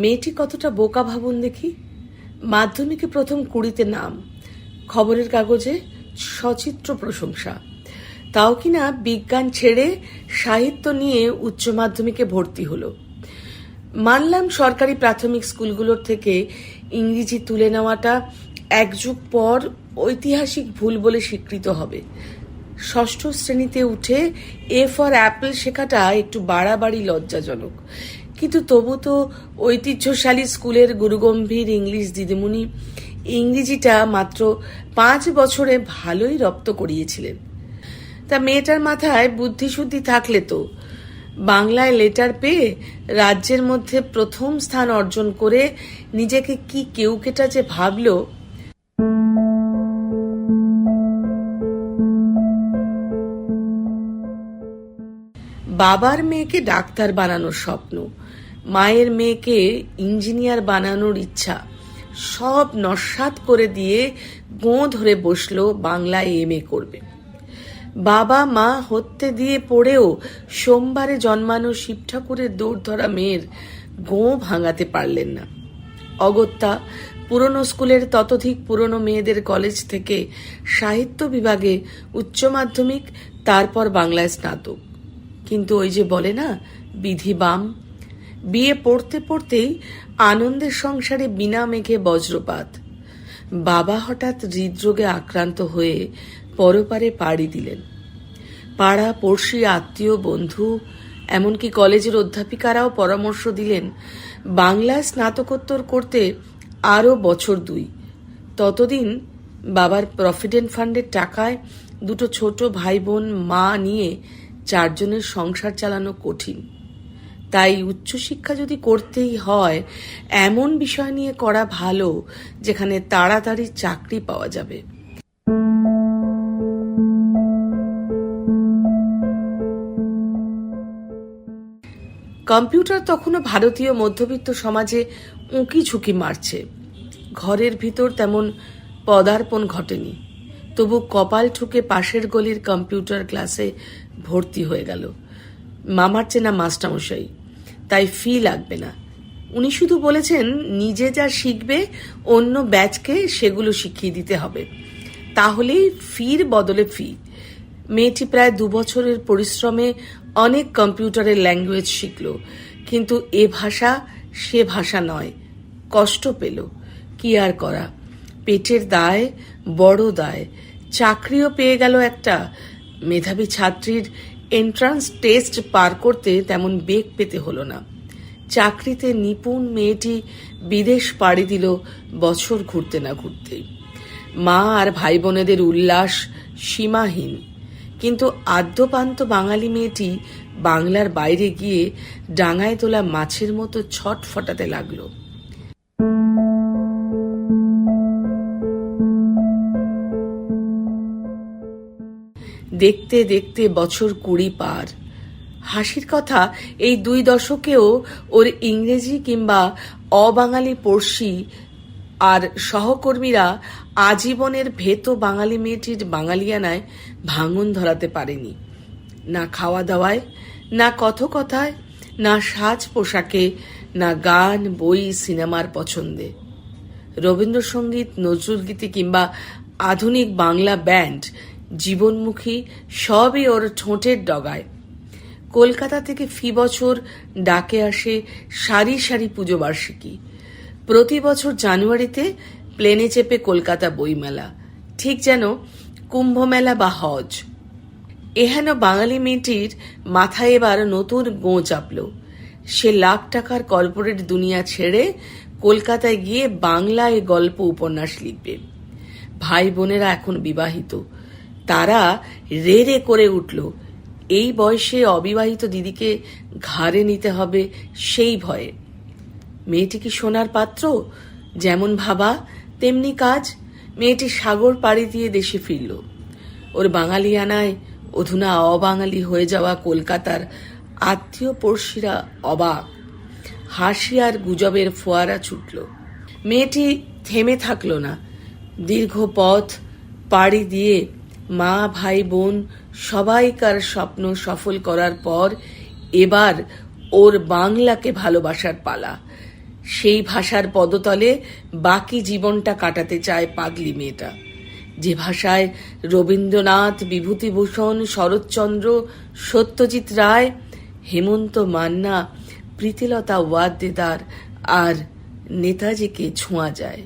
মেয়েটি কতটা বোকা ভাবুন দেখি? মাধ্যমিকে প্রথম কুড়িতে নাম। খবরের কাগজে সচিত্র প্রশংসা। তাও কিনা বিজ্ঞান ছেড়ে সাহিত্য নিয়ে উচ্চ মাধ্যমিকে ভর্তি হলো। মানলাম সরকারি প্রাথমিক স্কুলগুলোর থেকে ইংরেজি তুলে নেওয়াটা এক যুগ পর ঐতিহাসিক ভুল বলে স্বীকৃত হবে। ষষ্ঠ শ্রেণীতে উঠে এ ফর অ্যাপেল শেখাটা একটু বাড়াবাড়ি লজ্জাজনক। কিন্তু তবু তো ঐতিহ্যশালী স্কুলের গুরুগম্ভীর ইংলিশ দিদিমণি ইংরেজিটা মাত্র পাঁচ বছরে ভালোই রপ্ত করিয়েছিলেন। তা মেয়েটার মাথায় বুদ্ধিশুদ্ধি থাকলে তো বাংলায় লেটার পেয়ে রাজ্যের মধ্যে প্রথম স্থান অর্জন করে নিজেকে কি কেউ কেটা যে ভাবলো। বাবার মেয়েকে ডাক্তার বানানোর স্বপ্ন। মায়ের মেয়েকে ইঞ্জিনিয়ার বানানোর ইচ্ছা। সব নস্বাত করে দিয়ে গোঁ ধরে বসল বাংলায় এম এ করবে। বাবা মা হত্যে দিয়ে পড়েও সোমবারে জন্মানো শিব ঠাকুরের দৌড় ধরা মেয়ের গোঁ ভাঙাতে পারলেন না। অগত্যা পুরনো স্কুলের ততোধিক পুরনো মেয়েদের কলেজ থেকে সাহিত্য বিভাগে উচ্চ মাধ্যমিক, তারপর বাংলায় স্নাতক। কিন্তু ওই যে বলে না, বিধি বাম বিয়ে পড়তে পড়তেই আনন্দের সংসারে বিনা মেঘে বজ্রপাত। বাবা হঠাৎ হৃদরোগে আক্রান্ত হয়ে পরপারে পাড়ি দিলেন। পাড়া, পড়শি, আত্মীয়, বন্ধু, এমনকি কলেজের অধ্যাপিকারাও পরামর্শ দিলেন বাংলায় স্নাতকোত্তর করতে আরও বছর দুই। ততদিন বাবার প্রভিডেন্ট ফান্ডের টাকায় দুটো ছোট ভাই বোন মা নিয়ে চারজনের সংসার চালানো কঠিন। তাই উচ্চশিক্ষা যদি করতেই হয়, এমন বিষয় নিয়ে করা ভালো যেখানে তাড়াতাড়ি চাকরি পাওয়া যাবে। কম্পিউটার তখনও ভারতীয় মধ্যবিত্ত সমাজে উঁকি ঝুঁকি মারছে। ঘরের ভিতর তেমন পদার্পণ ঘটেনি। তবু কপাল ঠুকে পাশের গলির কম্পিউটার ক্লাসে ভর্তি হয়ে গেল। মামার চেনা মাস্টারমশাই তাই ফি লাগবে না। উনি শুধু বলেছেন, নিজে যা শিখবে, অন্য ব্যাচকে সেগুলো শিখিয়ে দিতে হবে। তাহলেই ফির বদলে ফি মেয়েটি প্রায় দু বছরের পরিশ্রমে অনেক কম্পিউটারের ল্যাঙ্গুয়েজ শিখল। কিন্তু এ ভাষা, সে ভাষা নয়। কষ্ট পেল। কি আর করা? পেটের দায়, বড় দায়। চাকরিও পেয়ে গেল একটা। মেধাবী ছাত্রীর এন্ট্রান্স টেস্ট পার করতে তেমন বেগ পেতে হলো না। চাকরিতে নিপুণ মেয়েটি বিদেশ পাড়ি দিল বছর ঘুরতে না ঘুরতেই মা আর ভাই বোনেদের উল্লাস সীমাহীন। কিন্তু আদ্যপান্ত বাঙালি মেয়েটি বাংলার বাইরে গিয়ে ডাঙায় তোলা মাছের মতো ছট ফটাতে লাগল। দেখতে দেখতে বছর কুড়ি পার। হাসির কথা, এই দুই দশকেও ওর ইংরেজি কিংবা অবাঙালি পড়শি আর সহকর্মীরা আজীবনের ভেত বাঙালি মেয়েটির বাঙালিয়ানায় ভাঙন ধরাতে পারেনি। না খাওয়া দাওয়ায় না কথকথায়, না সাজ পোশাকে, না গান, বই, সিনেমার পছন্দে। রবীন্দ্রসঙ্গীত, নজরুলগীতি কিংবা আধুনিক বাংলা ব্যান্ড জীবনমুখী, সবই ওর ঠোঁটের ডগায়। কলকাতা থেকে ফি বছর, ডাকে আসে সারি সারি পুজো বার্ষিকী। প্রতি বছর জানুয়ারিতে প্লেনে চেপে কলকাতা বইমেলা, ঠিক যেন কুম্ভমেলা বা হজ। এহেন বাঙালি মেয়েটির মাথায় এবার নতুন গোঁ চাপল। সে লাখ টাকার কর্পোরেট দুনিয়া ছেড়ে কলকাতায় গিয়ে বাংলায় গল্প উপন্যাস লিখবে। ভাই বোনেরা এখন বিবাহিত। তারা রে রে করে উঠল। এই বয়সে অবিবাহিত দিদিকে ঘাড়ে নিতে হবে সেই ভয়ে। মেয়েটি কি সোনার পাত্র? যেমন ভাবা, তেমনি কাজ। মেয়েটি সাগর পাড়ি দিয়ে দেশে ফিরল। ওর বাঙালিয়ানায় অধুনা অবাঙালি হয়ে যাওয়া কলকাতার আত্মীয় পড়শিরা অবাক। হাসি আর গুজবের ফোয়ারা ছুটল। মেয়েটি থেমে থাকল না। দীর্ঘ পথ পাড়ি দিয়ে মা, ভাই, বোন, সবাইকার স্বপ্ন সফল করার পর এবার ওর বাংলাকে ভালোবাসার পালা। সেই ভাষার পদতলে বাকি জীবনটা কাটাতে চায় পাগলি মেয়েটা। যে ভাষায় রবীন্দ্রনাথ, বিভূতিভূষণ, শরৎচন্দ্র, সত্যজিৎ রায়, হেমন্ত মান্না, প্রীতিলতা ওয়াদ্দেদার আর নেতাজিকে ছোঁয়া যায়।